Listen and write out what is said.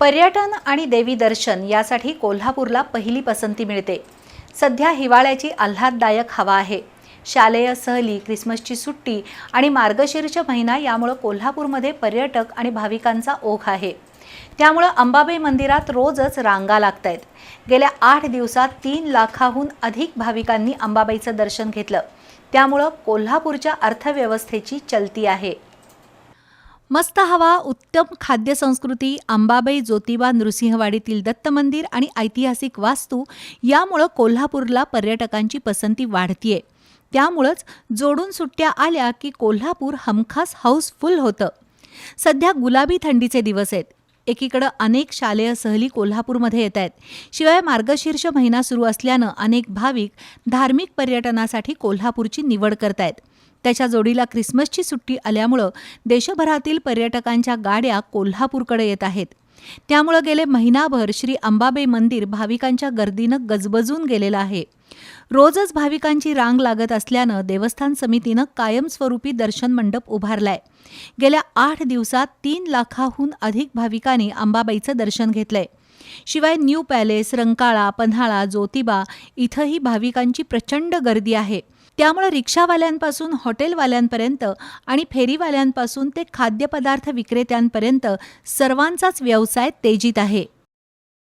पर्यटन आणि देवी दर्शन यासाठी कोल्हापूरला पहिली पसंती मिळते. सध्या हिवाळ्याची आल्हाददायक हवा आहे. शालेय सहली क्रिसमसची सुट्टी आणि मार्गशीर्ष महिना यामुळं कोल्हापूरमध्ये पर्यटक आणि भाविकांचा ओघ आहे. त्यामुळं अंबाबाई मंदिरात रोजच रांगा लागत आहेत गेल्या आठ दिवसात तीन लाखाहून अधिक भाविकांनी अंबाबाईचं दर्शन घेतलं. त्यामुळं कोल्हापूरच्या अर्थव्यवस्थेची चलती आहे. मस्त हवा उत्तम खाद्य संस्कृती अंबाबाई ज्योतिबा नृसिंहवाडीतील दत्त मंदिर आणि ऐतिहासिक वास्तू यामुळं कोल्हापूरला पर्यटकांची पसंती वाढतीये. त्यामुळंच जोडून सुट्ट्या आल्या की कोल्हापूर हमखास हाऊसफुल होतं. सध्या गुलाबी थंडीचे दिवस आहेत. एकीकडं अनेक शालेय सहली कोल्हापूरमध्ये येत आहेत. शिवाय मार्गशीर्ष महिना सुरू असल्यानं अनेक भाविक धार्मिक पर्यटनासाठी कोल्हापूरची निवड करतायत. त्याच्या जोडीला क्रिसमसची सुट्टी आल्यामुळं देशभरातील पर्यटकांच्या गाड्या कोल्हापूरकडे येत आहेत. त्यामुळं गेले महिनाभर श्री अंबाबाई मंदिर भाविकांच्या गर्दीनं गजबजून गेलेलं आहे. रोजच भाविकांची रांग लागत असल्यानं देवस्थान समितीनं कायमस्वरूपी दर्शन मंडप उभारलाय. गेल्या आठ दिवसात तीन लाखाहून अधिक भाविकांनी अंबाबाईचं दर्शन घेतलंय. शिवाय न्यू पॅलेस रंकाळा पन्हाळा ज्योतिबा इथंही भाविकांची प्रचंड गर्दी आहे. त्यामुळे रिक्षावाल्यांपासून हॉटेलवाल्यांपर्यंत आणि फेरीवाल्यांपासून ते खाद्यपदार्थ विक्रेत्यांपर्यंत सर्वांचाच व्यवसाय तेजीत आहे.